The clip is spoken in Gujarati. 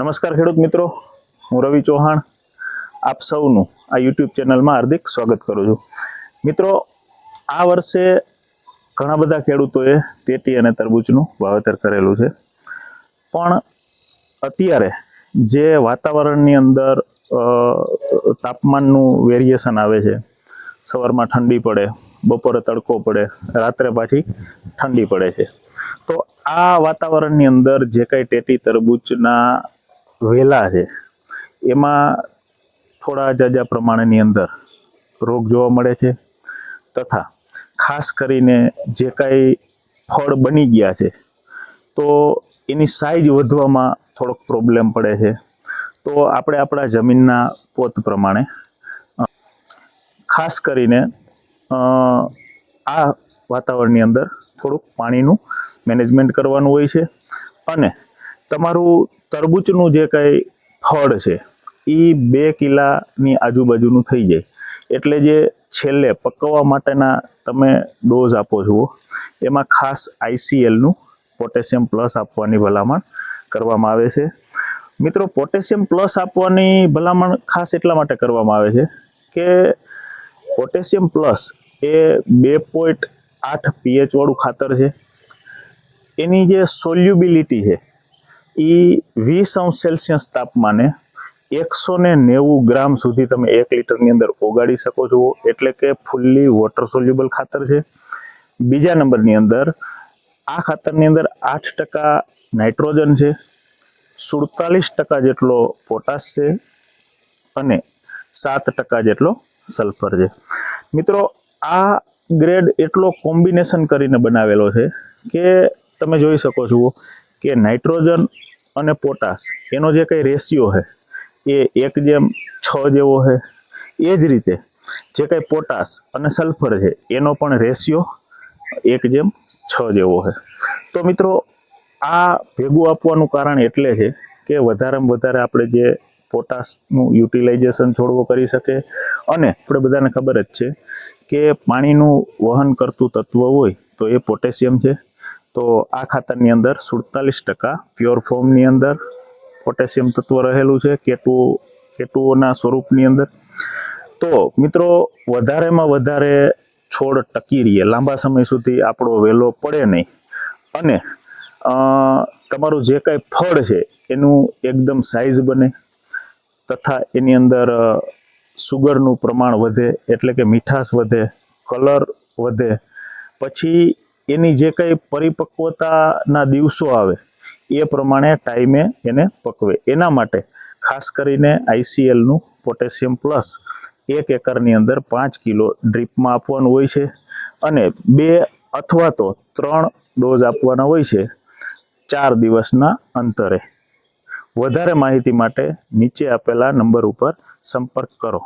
નમસ્કાર ખેડૂત મિત્રો, હું રવિ ચૌહાણ. આપ સૌનું આ યુટ્યુબ ચેનલમાં હાર્દિક સ્વાગત કરું છું. મિત્રો, આ વર્ષે ઘણા બધા ખેડૂતોએ ટેટી અને તરબૂચનું વાવેતર કરેલું છે. પણ અત્યારે જે વાતાવરણની અંદર તાપમાનનું વેરિએશન આવે છે, સવારમાં ઠંડી પડે, બપોરે તડકો પડે, રાત્રે પાછી ઠંડી પડે છે. તો આ વાતાવરણની અંદર જે કાંઈ ટેટી તરબૂચના વેલા છે. એમાં થોડા જાજા પ્રમાણેની અંદર રોગ જોવા મળે છે તથા ખાસ કરીને જે કાંઈ ફળ બની ગયા છે તો એની સાઈઝ વધવામાં થોડોક પ્રોબ્લેમ પડે છે. તો આપણે આપણા જમીનના પોત પ્રમાણે ખાસ કરીને આ વાતાવરણની અંદર થોડુંક પાણીનું મેનેજમેન્ટ કરવાનું હોય છે અને તમારું તરબૂચનું જે કંઈ ફળ છે, એ બે કિલાની આજુબાજુનું થઈ જાય. એટલે જે છેલ્લે પકવવા માટેના તમે ડોઝ આપો છો, એમાં ખાસ આઈસીએલનું પોટેશિયમ પ્લસ આપવાની ભલામણ કરવામાં આવે છે. મિત્રો, પોટેશિયમ પ્લસ આપવાની ભલામણ ખાસ એટલા માટે કરવામાં આવે છે કે પોટેશિયમ પ્લસ એ બે પોઈન્ટ આઠ પીએચવાળું ખાતર છે. એની જે સોલ્યુબિલિટી છે એ વીસ અંશ સેલ્સિયસ તાપમાને એકસો ને નેવું ગ્રામ સુધી તમે એક લીટરની અંદર ઓગાળી શકો છો. એટલે કે ફૂલ્લી વોટર સોલ્યુબલ ખાતર છે. બીજા નંબરની અંદર આ ખાતરની અંદર આઠ ટકા નાઇટ્રોજન છે, સુડતાલીસ ટકા જેટલો પોટાશ છે અને સાત ટકા જેટલો સલ્ફર છે. મિત્રો, આ ગ્રેડ એટલો કોમ્બિનેશન કરીને બનાવેલો છે કે તમે જોઈ શકો છો કે નાઇટ્રોજન અને પોટાશ. એનો જે કંઈ રેશિયો છે, એ એક જેમ છ જેવો છે. એ જ રીતે જે કંઈ પોટાશ અને સલ્ફર છે, એનો પણ રેશિયો એક જેમ છ જેવો છે. તો મિત્રો, આ ભેગું આપવાનું કારણ એટલે છે કે વધારેમાં વધારે આપણે જે પોટાશનું યુટિલાઇઝેશન છોડવો કરી શકે અને આપણે બધાને ખબર જ છે કે પાણીનું વહન કરતું તત્વ હોય તો એ પોટેશિયમ છે તો આ ખાતરની અંદર સુડતાલીસ ટકા પ્યોર ફોર્મની અંદર પોટેશિયમ તત્વ રહેલું છે, કેટુ, કેટુઓના સ્વરૂપની અંદર. તો મિત્રો, વધારેમાં વધારે છોડ ટકી રહીએ. લાંબા સમય સુધી આપણો વેલો પડે નહીં. અને તમારું જે કાંઈ ફળ છે, એનું એકદમ સાઇઝ બને તથા એની અંદર સુગરનું પ્રમાણ વધે એટલે કે મીઠાશ વધે કલર વધે. પછી એની જે કંઈ પરિપક્વતાના દિવસો આવે, એ પ્રમાણે ટાઈમે એને પકવે. એના માટે ખાસ કરીને આઈસીએલનું પોટેશિયમ પ્લસ એક એકરની અંદર પાંચ કિલો ડ્રીપમાં આપવાનું હોય છે અને બે અથવા તો ત્રણ ડોઝ આપવાના હોય છે ચાર દિવસના અંતરે. વધારે માહિતી માટે નીચે આપેલા નંબર ઉપર સંપર્ક કરો.